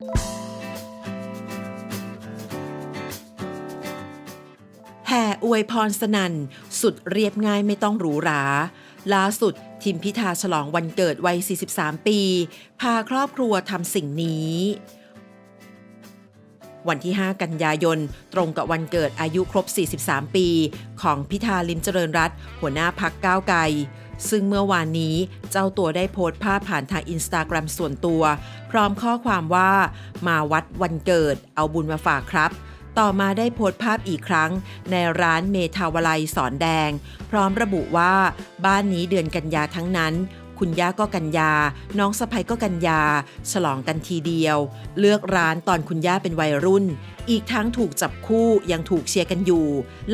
แห่อวยพรสนันสุดเรียบง่ายไม่ต้องหรูหรา ล่าสุดทิมพิธาฉลองวันเกิดวัย 43 ปี พาครอบครัวทำสิ่งนี้ วันที่ 5 กันยายน ตรงกับวันเกิดอายุครบ 43 ปี ของพิธาลิมเจริญรัตหัวหน้าพักก้าวไกล ซึ่งเมื่อวานนี้เจ้าตัวได้โพสต์ภาพผ่านทางอินสตาแกรมส่วนตัว พร้อมข้อความว่า มาวัดวันเกิด เอาบุญมาฝากครับต่อมาได้โพสต์ภาพอีกครั้ง ในร้านเมทาวไลยสอนแดง พร้อมระบุว่า บ้านนี้เดือนกันยาทั้งนั้น คุณย่าก็กันยา น้องสะใภ้ก็กันยา ฉลองกันทีเดียว เลือกร้านตอนคุณย่าเป็นวัยรุ่น อีกทั้งถูกจับคู่ยังถูกเชียร์กันอยู่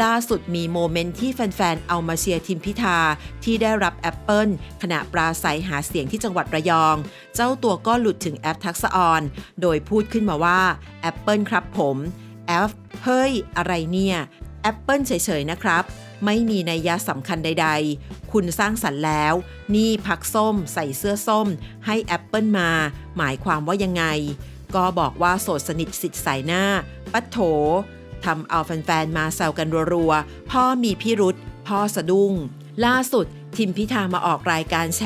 ล่าสุดมีโมเมนต์ที่แฟนๆ เอามาเชียร์ทีมพิธา ที่ได้รับแอปเปิลขณะปราศัยหาเสียงที่จังหวัดระยอง เจ้าตัวก็หลุดถึงแอปทักษะออน โดยพูดขึ้นมาว่าแอปเปิลครับผมแอฟเฮ้ย อะไรเนี่ย แอปเปิลเฉยๆนะครับ ไม่มีนัยยะสำคัญใดๆ คุณสร้างสรรค์แล้ว นี่พักส้มใส่เสื้อส้ม ให้แอปเปิลมา หมายความว่ายังไง ก็บอกว่าโสดสนิทสิทธิ์สายหน้า ปัดโถทำเอาแฟนๆมาแซวกันรัวๆ พ่อมีพิรุษพ่อสะดุ้งล่าสุด ทิมพิธามาออกรายการแฉ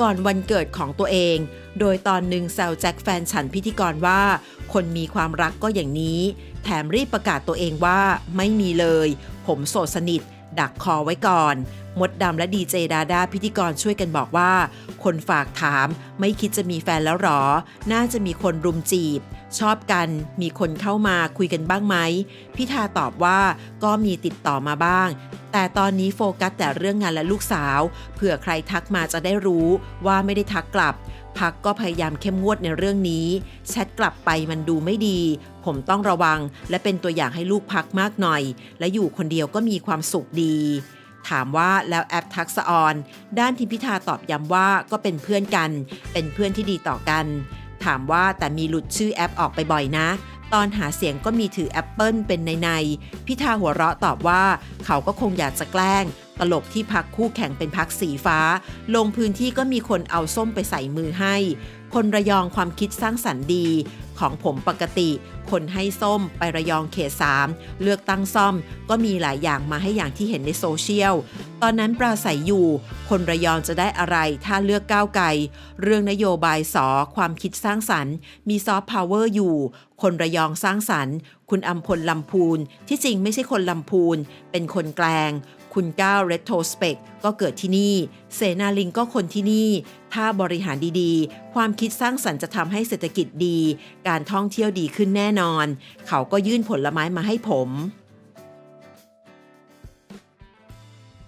ก่อนวันเกิดของตัวเอง โดยตอนหนึ่งแซวแจ็คแฟนฉันพิธีกรว่า คนมีความรักก็อย่างนี้ แถมรีบประกาศตัวเองว่าไม่มีเลย ผมโสดสนิท ดักคอไว้ก่อน มดดำและดีเจดาดาพิธีกรช่วยกันบอกว่า คนฝากถามไม่คิดจะมีแฟนแล้วหรอ น่าจะมีคนรุมจีบ ชอบกันมีคนเข้ามาคุยกันบ้างไหมพิธาตอบว่าก็มีติดต่อมาบ้าง แต่ตอนนี้โฟกัสแต่เรื่องงานและลูกสาวเผื่อใครทักมาจะได้รู้ว่าไม่ได้ทักกลับ พักก็พยายามเข้มงวดในเรื่องนี้แชทกลับไปมันดูไม่ดี ผมต้องระวังและเป็นตัวอย่างให้ลูกพักมากหน่อย และอยู่คนเดียวก็มีความสุขดีถามว่าแล้วแอปทักษออน ด้านทิมพิธาตอบย้ำว่าก็เป็นเพื่อนกัน เป็นเพื่อนที่ดีต่อกัน ถามว่าแต่มีหลุดชื่อแอปออกไปบ่อยนะ ตอนหาเสียงก็มีถือแอปเปิลเป็นในในๆพิธาหัวเราะตอบว่า เขาก็คงอยากจะแกล้ง ตลกที่พักคู่แข่งเป็นพักสีฟ้า ลงพื้นที่ก็มีคนเอาส้มไปใส่มือให้ คนระยองความคิดสร้างสรรค์ดี ของผมปกติ คนให้ส้มไประยองเขต3เลือกตั้งซ่อม ก็มีหลายอย่างมาให้อย่างที่เห็นในโซเชียล ตอนนั้นปราศัยอยู่ คนระยองจะได้อะไรถ้าเลือกก้าวไกล เรื่องนโยบายสอความคิดสร้างสรรค์ มีซอฟต์พาวเวอร์อยู่ คนระยองสร้างสรรค์ คุณอัมพลลำพูน ที่จริงไม่ใช่คนลำพูน เป็นคนแกลง คุณก้าวเรโทสเปกก็เกิดที่นี่ เสนาลิงก็คนที่นี่ ถ้าบริหารดีๆ ความคิดสร้างสรรค์จะทำให้เศรษฐกิจดี การท่องเที่ยวดีขึ้นแน่นอน เขาก็ยื่นผลไม้มาให้ผม